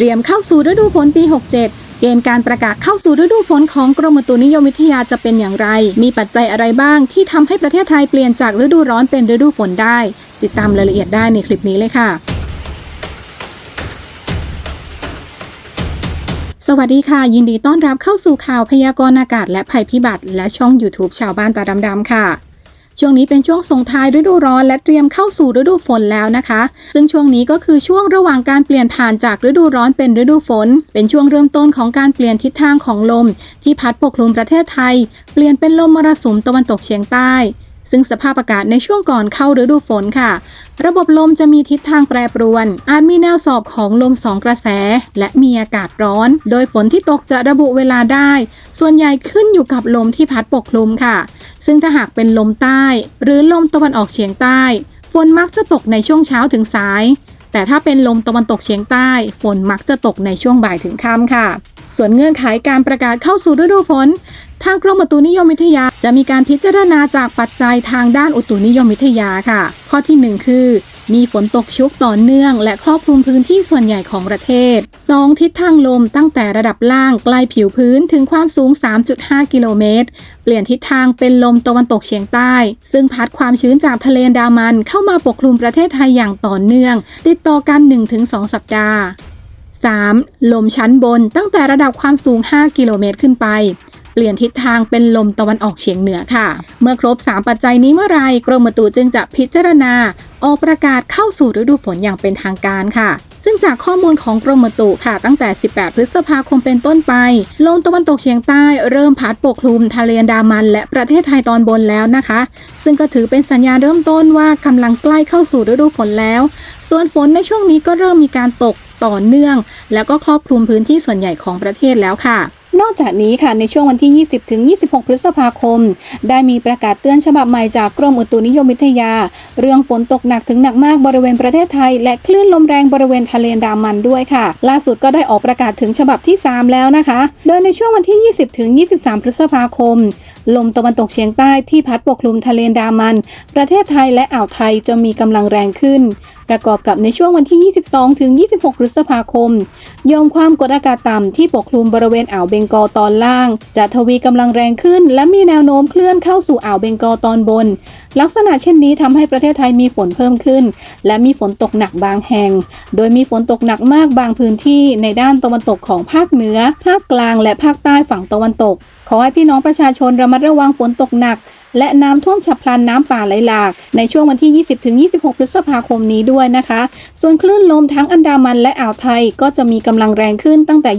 เตรียมเข้าสู่ฤดูฝนปี 67เกณฑ์การประกาศเข้าสู่ฤดูฝนของกรมอุตุนิยมวิทยาจะเป็นอย่างไร มีปัจจัยอะไรบ้างที่ทำให้ประเทศไทยเปลี่ยนจากฤดูร้อนเป็นฤดูฝนได้ ติดตามรายละเอียดได้ในคลิปนี้เลยค่ะ สวัสดีค่ะ ยินดีต้อนรับเข้าสู่ข่าวพยากรณ์อากาศและภัยพิบัติ และช่อง YouTube ชาวบ้านตาดำๆค่ะ ช่วงนี้เป็นช่วงส่งท้ายฤดูร้อนและเตรียมเข้าสู่ฤดูฝนแล้วนะคะ ซึ่งช่วงนี้ก็คือช่วงระหว่างการเปลี่ยนผ่านจากฤดูร้อนเป็นฤดูฝน เป็นช่วงเริ่มต้นของการเปลี่ยนทิศทางของลม ที่พัดปกคลุมประเทศไทย เปลี่ยนเป็นลมมรสุมตะวันตกเฉียงใต้ ซึ่งสภาพอากาศในช่วงก่อนเข้าฤดูฝนค่ะ ระบบลมจะมีทิศทางแปรปรวน อาจมีแนวสอบของลมสองกระแส และมีอากาศร้อน โดยฝนที่ตกจะระบุเวลาได้ ส่วนใหญ่ขึ้นอยู่กับลมที่พัดปกคลุมค่ะ ซึ่งถ้าหากเป็นลมใต้ หรือลมตะวันออกเฉียงใต้ ฝนมักจะตกในช่วงเช้าถึงสาย แต่ถ้าเป็นลมตะวันตกเฉียงใต้ ฝนมักจะตกในช่วงบ่ายถึงค่ำค่ะ ส่วนเงื่อนไขการประกาศเข้าสู่ฤดูฝนทางกรมอุตุนิยมวิทยาจะมีการพิจารณาจากปัจจัยทางด้านอุตุนิยมวิทยาค่ะ ข้อทีหนึ่1 คือ มีฝนตกชุกต่อเนื่อง และครอบคลุมพื้นที่ส่วนใหญ่ของประเทศ 2. ทิศทางลมตั้งแต่ระดับล่างใกล้ผิวพื้นถึงความสูง 3.5 กิโลเมตร เปลี่ยนทิศทางเป็นลมตะวันตกเฉียงใต้ ซึ่งพัดความชื้นจากทะเลดามันเข้ามาปกคลุมประเทศไทยอย่างต่อเนื่อง ติดต่อกัน 1-2 สัปดาห์ 3. ลมชั้นบนตั้งแต่ระดับความสูง 5 กิโลเมตรขึ้นไป เปลี่ยนทิศทางเป็นลมตะวันออกเฉียงเหนือค่ะ เมื่อครบ 3 ปัจจัยนี้เมื่อไรกรมอุตุจึงจะพิจารณา ออกประกาศเข้าสู่ฤดูฝนอย่างเป็นทางการค่ะซึ่งจากข้อมูลของกรมอุตุค่ะ ตั้งแต่ 18 พฤษภาคมเป็นต้นไป ลมตะวันตกเฉียงใต้เริ่มพัดปกคลุมทะเลอันดามัน และประเทศไทยตอนบนแล้วนะคะ ซึ่งก็ถือเป็นสัญญาณเริ่มต้นว่ากำลังใกล้เข้าสู่ฤดูฝนแล้ว ส่วนฝนในช่วงนี้ก็เริ่มมีการตกต่อเนื่อง แล้วก็ครอบคลุมพื้นที่ส่วนใหญ่ของประเทศแล้วค่ะ นอกจากนี้ค่ะในช่วงวันที่ 20 ถึง 26 พฤษภาคม ได้มีประกาศเตือนฉบับใหม่จากกรมอุตุนิยมวิทยา เรื่องฝนตกหนักถึงหนักมากบริเวณประเทศไทย และคลื่นลมแรงบริเวณทะเลดามันด้วยค่ะ ล่าสุดก็ได้ออกประกาศถึงฉบับที่ 3 แล้วนะคะ โดยในช่วงวันที่ 20 ถึง 23 พฤษภาคม ลมตะวันตกเฉียงใต้ที่พัดปกคลุมทะเลดามัน ประเทศไทยและอ่าวไทยจะมีกำลังแรงขึ้น ประกอบกับในช่วงวันที่ 22 ถึง 26 พฤษภาคมยอมความกดอากาศต่ำที่ปกคลุมบริเวณอ่าวเบงกอลตอนล่าง จะทวีกำลังแรงขึ้น และมีแนวโน้มเคลื่อนเข้าสู่อ่าวเบงกอลตอนบน ลักษณะเช่นนี้ทำให้ประเทศไทยมีฝนเพิ่มขึ้น และมีฝนตกหนักบางแห่ง โดยมีฝนตกหนักมากบางพื้นที่ในด้านตะวันตกของภาคเหนือ ภาคกลาง และภาคใต้ฝั่งตะวันตก ขอให้พี่น้องประชาชนระมัดระวังฝนตกหนัก และน้ำท่วมฉับพลันน้ำป่าไหลหลาก ในช่วงวันที่ 20-26 พฤษภาคมนี้ด้วยนะคะ ส่วนคลื่นลมทั้งอันดามันและอ่าวไทยก็จะมีกำลังแรงขึ้นตั้งแต่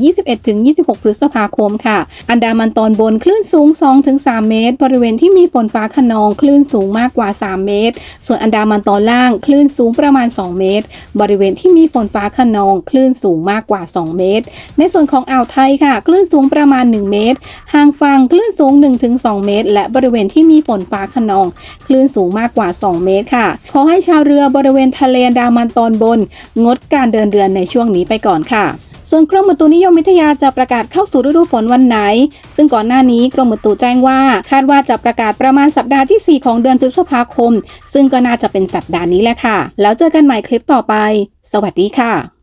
21-26 พฤษภาคมค่ะ อันดามันตอนบนคลื่นสูง 2-3 เมตร บริเวณที่มีฝนฟ้าขนองคลื่นสูงมากกว่า 3 เมตร ส่วนอันดามันตอนล่างคลื่นสูงประมาณ 2 เมตร บริเวณที่มีฝนฟ้าขนองคลื่นสูงมากกว่า 2 เมตร ในส่วนของอ่าวไทยค่ะ คลื่นสูงประมาณ 1 เมตร ห่างฝั่งคลื่นสูง 1-2 เมตร และบริเวณที่มีฝนฟ้าขนอง คลื่นสูงมากกว่า 2 เมตรค่ะ ขอให้ชาวเรือบริเวณทะเลดามันตอนบน งดการเดินเรือในช่วงนี้ไปก่อนค่ะส่วนกรมอุตุนิยมวิทยาจะประกาศเข้าสู่ฤดูฝนวันไหน ซึ่งก่อนหน้านี้กรมอุตุแจ้งว่า คาดว่าจะประกาศประมาณสัปดาห์ที่ 4 ของเดือนพฤษภาคม ซึ่งก็น่าจะเป็นสัปดาห์นี้แหละค่ะ แล้วเจอกันใหม่คลิปต่อไป สวัสดีค่ะ